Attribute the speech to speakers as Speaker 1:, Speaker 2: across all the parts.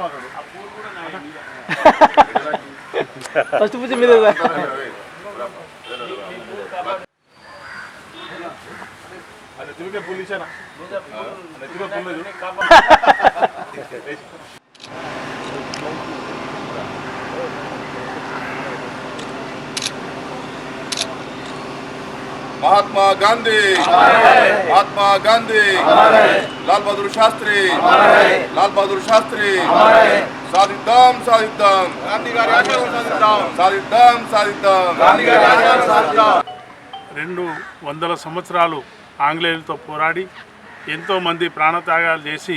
Speaker 1: First పూజ మీద
Speaker 2: అది తిరిగే పోలీసేనా అది తిరిగే పోలేదు
Speaker 3: మహాత్మా గాంధీ మహాత్మా గాంధీ లాల్ బహదూర్ శాస్త్రి లాల్ బహదూర్ శాస్త్రి సాధిద్దాం సాధిద్దాం. గాంధీ గారి ఆశయం సాధిద్దాం. సాధిద్దాం సాధిద్దాం. గాంధీ గారి ఆశయం సాధిద్దాం.
Speaker 2: రెండు వందల సంవత్సరాలు ఆంగ్లేయులతో పోరాడి ఎంతోమంది ప్రాణత్యాగాలు చేసి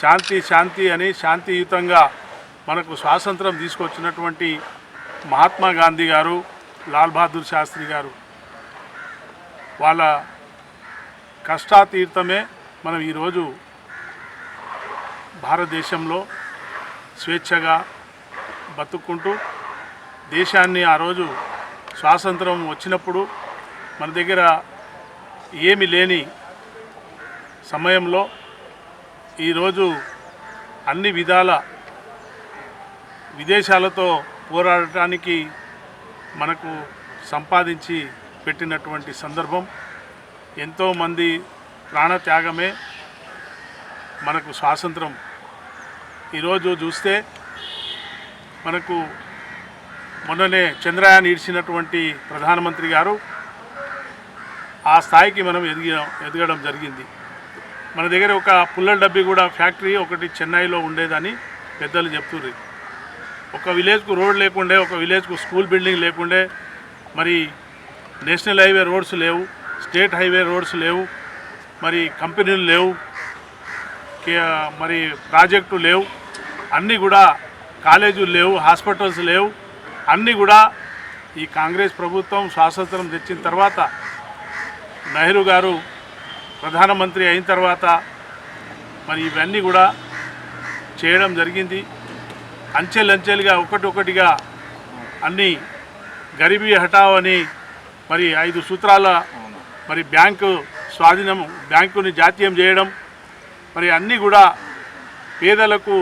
Speaker 2: శాంతి శాంతి అని శాంతియుతంగా మనకు స్వాతంత్రం తీసుకొచ్చినటువంటి మహాత్మా గాంధీ గారు లాల్ బహదూర్ శాస్త్రి గారు. వాళ్ళ కష్టాతీర్థమే మనం ఈరోజు భారతదేశంలో స్వేచ్ఛగా బతుక్కుంటూ దేశాన్ని ఆ రోజు స్వాతంత్రం వచ్చినప్పుడు మన దగ్గర ఏమి లేని సమయంలో ఈరోజు అన్ని విధాల విదేశాలతో పోరాడటానికి మనకు సంపాదించి పెట్టినటువంటి సందర్భం ఎంతోమంది ప్రాణత్యాగమే మనకు స్వాతంత్రం. ఈరోజు చూస్తే మనకు మొన్ననే చంద్రయాన్ ఇడిచినటువంటి ప్రధానమంత్రి గారు ఆ స్థాయికి మనం ఎదిగి ఎదగడం జరిగింది. మన దగ్గర ఒక పుల్లల డబ్బి కూడా ఫ్యాక్టరీ ఒకటి చెన్నైలో ఉండేదని పెద్దలు చెప్తుర్రు. ఒక విలేజ్కు రోడ్ లేకుండే ఒక విలేజ్కు స్కూల్ బిల్డింగ్ లేకుండే మరి నేషనల్ హైవే రోడ్స్ లేవు స్టేట్ హైవే రోడ్స్ లేవు మరి కంపెనీలు లేవు మరి ప్రాజెక్టు లేవు అన్నీ కూడా కాలేజీలు లేవు హాస్పిటల్స్ లేవు అన్నీ కూడా ఈ కాంగ్రెస్ ప్రభుత్వం స్వాతంత్రం తెచ్చిన తర్వాత నెహ్రూ గారు ప్రధానమంత్రి అయిన తర్వాత మరి ఇవన్నీ కూడా చేయడం జరిగింది. అంచెలంచెలుగా ఒకటి ఒకటిగా అన్నీ గరీబీ హఠావ్ అని మరి ఐదు సూత్రాల మరి బ్యాంకు స్వాధీనం బ్యాంకుని జాతీయం చేయడం మరి అన్నీ కూడా పేదలకు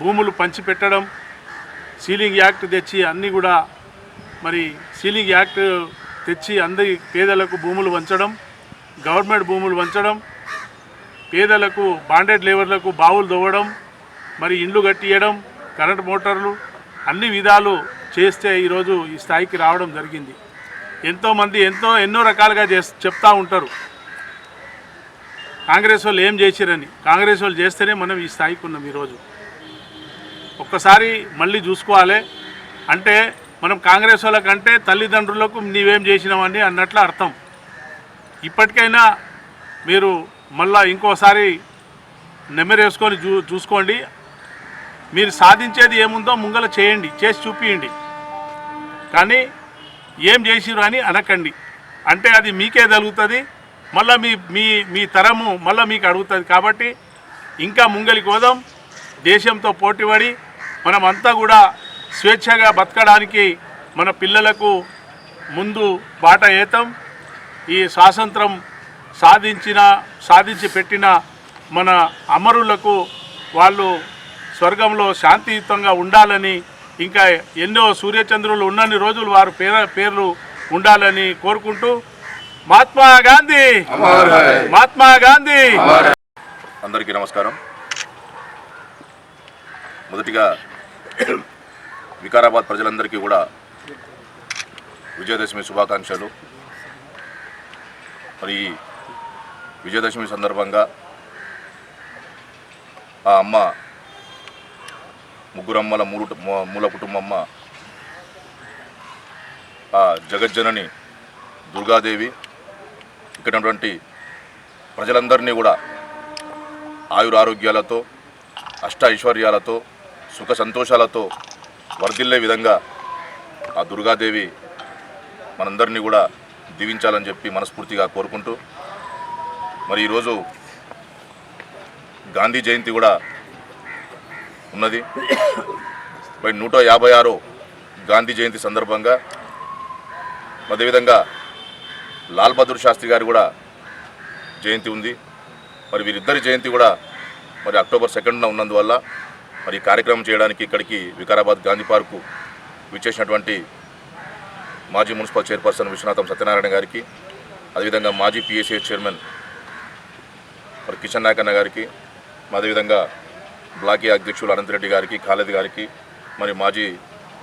Speaker 2: భూములు పంచిపెట్టడం సీలింగ్ యాక్ట్ తెచ్చి అన్నీ కూడా మరి సీలింగ్ యాక్ట్ తెచ్చి అందరి పేదలకు భూములు వంచడం గవర్నమెంట్ భూములు వంచడం పేదలకు బాండెడ్ లేబర్లకు బావులు దవ్వడం మరి ఇండ్లు కట్టియడం కరెంట్ మోటార్లు అన్ని విధాలు చేస్తే ఈరోజు ఈ స్థాయికి రావడం జరిగింది. ఎంతోమంది ఎంతో ఎన్నో రకాలుగా చే చెప్తా ఉంటారు. కాంగ్రెస్ వాళ్ళు ఏం చేసిరని కాంగ్రెస్ వాళ్ళు చేస్తేనే మనం ఈ స్థాయికి ఉన్నాం ఈరోజు. ఒక్కసారి మళ్ళీ చూసుకోవాలి. అంటే మనం కాంగ్రెస్ వాళ్ళకంటే తల్లిదండ్రులకు నీవేం చేసినావని అన్నట్లు అర్థం. ఇప్పటికైనా మీరు మళ్ళా ఇంకోసారి నెమరేసుకొని చూ చూసుకోండి. మీరు సాధించేది ఏముందో ముంగల చేయండి చేసి చూపియండి. కానీ ఏం చేసిరు అని అనకండి. అంటే అది మీకే తగులుతుంది మళ్ళీ మీ మీ మీ తరము మళ్ళీ మీకు అడుగుతుంది కాబట్టి ఇంకా ముంగలి పోదాం దేశంతో పోటీపడి మనమంతా కూడా స్వేచ్ఛగా బతకడానికి మన పిల్లలకు ముందు బాట ఏతాం. ఈ స్వాతంత్రం సాధించిన సాధించి పెట్టిన మన అమరులకు వాళ్ళు స్వర్గంలో శాంతియుతంగా ఉండాలని ఇంకా ఎన్నో సూర్యచంద్రులు ఉన్నన్ని రోజులు వారు పేర పేర్లు ఉండాలని కోరుకుంటూ మహాత్మా గాంధీ! మహాత్మా గాంధీ!
Speaker 3: అందరికీ నమస్కారం. మొదటిగా వికారాబాద్ ప్రజలందరికీ కూడా విజయదశమి శుభాకాంక్షలు. మరి విజయదశమి సందర్భంగా ఆ అమ్మ ముగ్గురమ్మల మూడు మూల కుటుంబమ్మ ఆ జగజ్జనని దుర్గాదేవి ఇక్కడ ప్రజలందరినీ కూడా ఆయురారోగ్యాలతో అష్ట ఐశ్వర్యాలతో సుఖ సంతోషాలతో వర్ధిల్లే విధంగా ఆ దుర్గాదేవి మనందరినీ కూడా దీవించాలని చెప్పి మనస్ఫూర్తిగా కోరుకుంటూ మరి ఈరోజు గాంధీ జయంతి కూడా ఉన్నది. మరి నూట యాభై ఆరో గాంధీ జయంతి సందర్భంగా అదేవిధంగా లాల్ బహదూర్ శాస్త్రి గారి కూడా జయంతి ఉంది. మరి వీరిద్దరి జయంతి కూడా మరి అక్టోబర్ సెకండ్న ఉన్నందువల్ల మరి ఈ కార్యక్రమం చేయడానికి ఇక్కడికి వికారాబాద్ గాంధీ పార్కు విచ్చేసినటువంటి మాజీ మున్సిపల్ చైర్పర్సన్ విశ్వనాథం సత్యనారాయణ గారికి అదేవిధంగా మాజీ పిఎస్ఏ చైర్మన్ మరి కిషన్ నాయక్ అన్న గారికి అదేవిధంగా బ్లాకీ అధ్యక్షులు అనంతరెడ్డి గారికి ఖాళద్ గారికి మరి మాజీ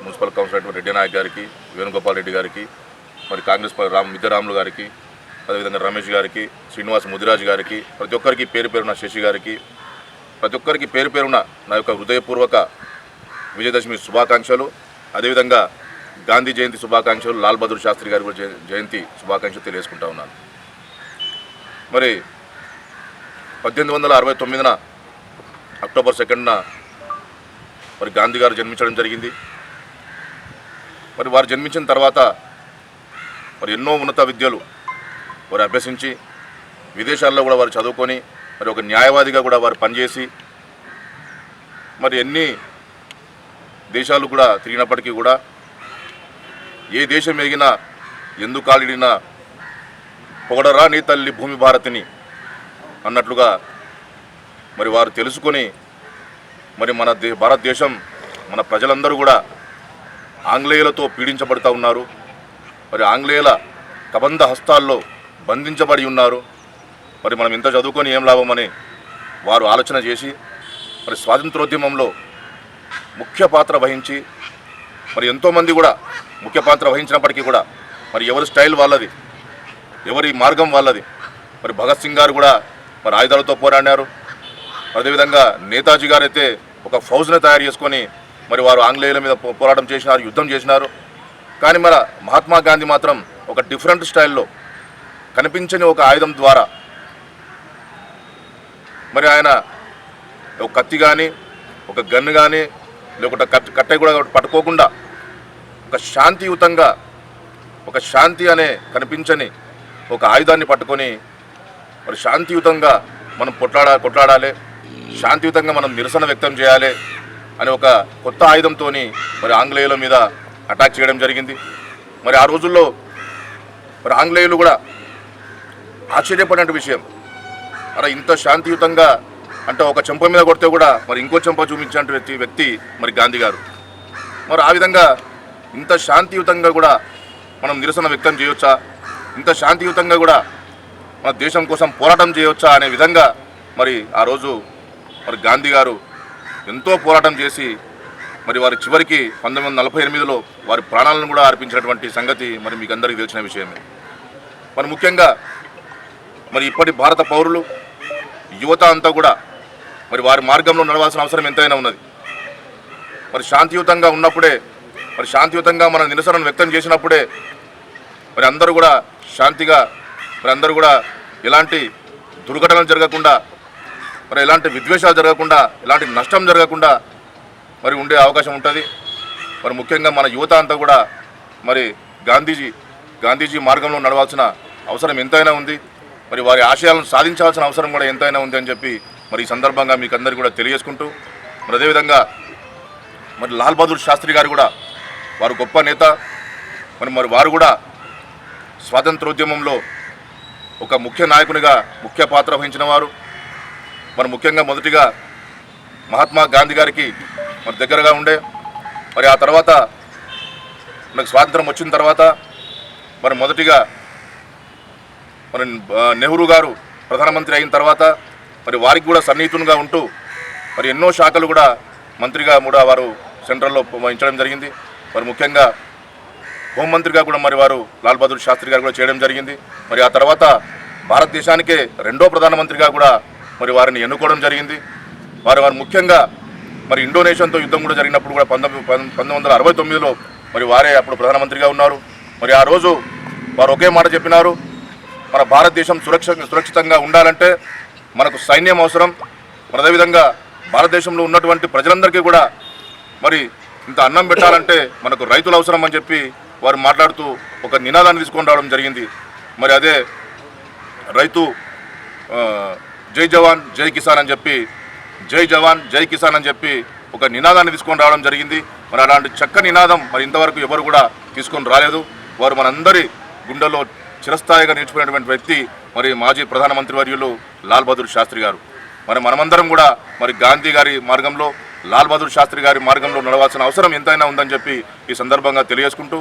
Speaker 3: మున్సిపల్ కౌన్సిలర్ రెడ్డి నాయక్ గారికి వేణుగోపాల్ రెడ్డి గారికి మరి కాంగ్రెస్ రామ్ మిద్దరాములు గారికి అదేవిధంగా రమేష్ గారికి శ్రీనివాస్ ముదిరాజ్ గారికి ప్రతి ఒక్కరికి పేరు పేరున శశి గారికి ప్రతి ఒక్కరికి పేరు పేరున నా యొక్క హృదయపూర్వక విజయదశమి శుభాకాంక్షలు. అదేవిధంగా గాంధీ జయంతి శుభాకాంక్షలు లాల్ బహదూర్ శాస్త్రి గారి కూడా జయంతి శుభాకాంక్షలు తెలియజేసుకుంటా ఉన్నాను. మరి పద్దెనిమిది వందల అరవై తొమ్మిదిన అక్టోబర్ సెకండ్న మరి గాంధీ గారు జన్మించడం జరిగింది. మరి వారు జన్మించిన తర్వాత మరి ఎన్నో ఉన్నత విద్యలు వారు అభ్యసించి విదేశాల్లో కూడా వారు చదువుకొని మరి ఒక న్యాయవాదిగా కూడా వారు పనిచేసి మరి ఎన్ని దేశాలు కూడా తిరిగినప్పటికీ కూడా ఏ దేశం ఎగినా ఎందు కాలిడినా పొగడరా నీ తల్లి భూమి భారతిని అన్నట్లుగా మరి వారు తెలుసుకొని మరి మన దే భారతదేశం మన ప్రజలందరూ కూడా ఆంగ్లేయులతో పీడించబడుతూ ఉన్నారు. మరి ఆంగ్లేయుల కబంధ హస్తాల్లో బంధించబడి ఉన్నారు. మరి మనం ఇంత చదువుకొని ఏం లాభమని వారు ఆలోచన చేసి మరి స్వాతంత్రోద్యమంలో ముఖ్య పాత్ర వహించి మరి ఎంతోమంది కూడా ముఖ్య పాత్ర వహించినప్పటికీ కూడా మరి ఎవరి స్టైల్ వాళ్ళది ఎవరి మార్గం వాళ్ళది మరి భగత్ సింగ్ గారు కూడా మరి ఆయుధాలతో పోరాడారు అదేవిధంగా నేతాజీ గారు అయితే ఒక ఫౌజ్ని తయారు చేసుకొని మరి వారు ఆంగ్లేయుల మీద పోరాటం చేసినారు యుద్ధం చేసినారు. కానీ మన మహాత్మా గాంధీ మాత్రం ఒక డిఫరెంట్ స్టైల్లో కనిపించని ఒక ఆయుధం ద్వారా మరి ఆయన ఒక కత్తి కానీ ఒక గన్ను కానీ లేకుంటే కట్ కట్టె కూడా పట్టుకోకుండా ఒక శాంతియుతంగా ఒక శాంతి అనే కనిపించని ఒక ఆయుధాన్ని పట్టుకొని మరి శాంతియుతంగా మనం కొట్లాడ కొట్లాడాలి. శాంతియుతంగా మనం నిరసన వ్యక్తం చేయాలి అని ఒక కొత్త ఆయుధంతో మరి ఆంగ్లేయుల మీద అటాక్ చేయడం జరిగింది. మరి ఆ రోజుల్లో మరి ఆంగ్లేయులు కూడా ఆశ్చర్యపడిన విషయం. అలా ఇంత శాంతియుతంగా అంటే ఒక చెంప మీద కొడితే కూడా మరి ఇంకో చెంప చూపించినటువంటి వ్యక్తి మరి గాంధీ గారు. మరి ఆ విధంగా ఇంత శాంతియుతంగా కూడా మనం నిరసన వ్యక్తం చేయొచ్చా? ఇంత శాంతియుతంగా కూడా మన దేశం కోసం పోరాటం చేయవచ్చా అనే విధంగా మరి ఆ రోజు మరి గాంధీ గారు ఎంతో పోరాటం చేసి మరి వారి చివరికి పంతొమ్మిది వందల నలభై ఎనిమిదిలో వారి ప్రాణాలను కూడా అర్పించినటువంటి సంగతి మరి మీకు అందరికీ తెలిసిన విషయమే. మరి ముఖ్యంగా మరి ఇప్పటి భారత పౌరులు యువత అంతా కూడా మరి వారి మార్గంలో నడవాల్సిన అవసరం ఎంతైనా ఉన్నది. మరి శాంతియుతంగా ఉన్నప్పుడే మరి శాంతియుతంగా మన నిరసనను వ్యక్తం చేసినప్పుడే మరి అందరూ కూడా శాంతిగా మరి అందరూ కూడా ఎలాంటి దుర్ఘటనలు జరగకుండా మరి ఎలాంటి విద్వేషాలు జరగకుండా ఎలాంటి నష్టం జరగకుండా మరి ఉండే అవకాశం ఉంటుంది. మరి ముఖ్యంగా మన యువత అంతా కూడా మరి గాంధీజీ గాంధీజీ మార్గంలో నడవాల్సిన అవసరం ఎంతైనా ఉంది. మరి వారి ఆశయాలను సాధించాల్సిన అవసరం కూడా ఎంతైనా ఉంది అని చెప్పి మరి ఈ సందర్భంగా మీకు అందరికీ కూడా తెలియజేసుకుంటూ మరి అదేవిధంగా మరి లాల్ బహదూర్ శాస్త్రి గారు కూడా వారు గొప్ప నేత. మరి మరి వారు కూడా స్వాతంత్రోద్యమంలో ఒక ముఖ్య నాయకునిగా ముఖ్య పాత్ర వహించిన వారు. మరి ముఖ్యంగా మొదటిగా మహాత్మా గాంధీ గారికి మరి దగ్గరగా ఉండే మరి ఆ తర్వాత మనకు స్వాతంత్రం వచ్చిన తర్వాత మరి మొదటిగా మరి నెహ్రూ గారు ప్రధానమంత్రి అయిన తర్వాత మరి వారికి కూడా సన్నిహితునిగా ఉంటూ మరి ఎన్నో శాఖలు కూడా మంత్రిగా కూడా వారు సెంట్రల్లో వహించడం జరిగింది. మరి ముఖ్యంగా హోంమంత్రిగా కూడా మరి వారు లాల్ బహదూర్ శాస్త్రి గారు కూడా చేయడం జరిగింది. మరి ఆ తర్వాత భారతదేశానికే రెండో ప్రధానమంత్రిగా కూడా మరి వారిని ఎన్నుకోవడం జరిగింది. వారు వారు ముఖ్యంగా మరి ఇండోనేషియాతో యుద్ధం కూడా జరిగినప్పుడు కూడా పంతొమ్మిది పంతొమ్మిది వందల అరవై తొమ్మిదిలో మరి వారే అప్పుడు ప్రధానమంత్రిగా ఉన్నారు. మరి ఆ రోజు వారు ఒకే మాట చెప్పినారు. మన భారతదేశం సురక్ష సురక్షితంగా ఉండాలంటే మనకు సైన్యం అవసరం. మరి అదేవిధంగా భారతదేశంలో ఉన్నటువంటి ప్రజలందరికీ కూడా మరి ఇంత అన్నం పెట్టాలంటే మనకు రైతులు అవసరం అని చెప్పి వారు మాట్లాడుతూ ఒక నినాదాన్ని తీసుకొని రావడం జరిగింది. మరి అదే రైతు జై జవాన్ జై కిసాన్ అని చెప్పి జై జవాన్ జై కిసాన్ అని చెప్పి ఒక నినాదాన్ని తీసుకొని రావడం జరిగింది. మరి అలాంటి చక్క నినాదం మరి ఇంతవరకు ఎవరు కూడా తీసుకొని రాలేదు. వారు మనందరి గుండెల్లో చిరస్థాయిగా నిలిచిపోయినటువంటి వ్యక్తి మరి మాజీ ప్రధానమంత్రి వర్యులు లాల్ బహదూర్ శాస్త్రి గారు. మరి మనమందరం కూడా మరి గాంధీ గారి మార్గంలో లాల్ బహదూర్ శాస్త్రి గారి మార్గంలో నడవాల్సిన అవసరం ఎంతైనా ఉందని చెప్పి ఈ సందర్భంగా తెలియజేసుకుంటూ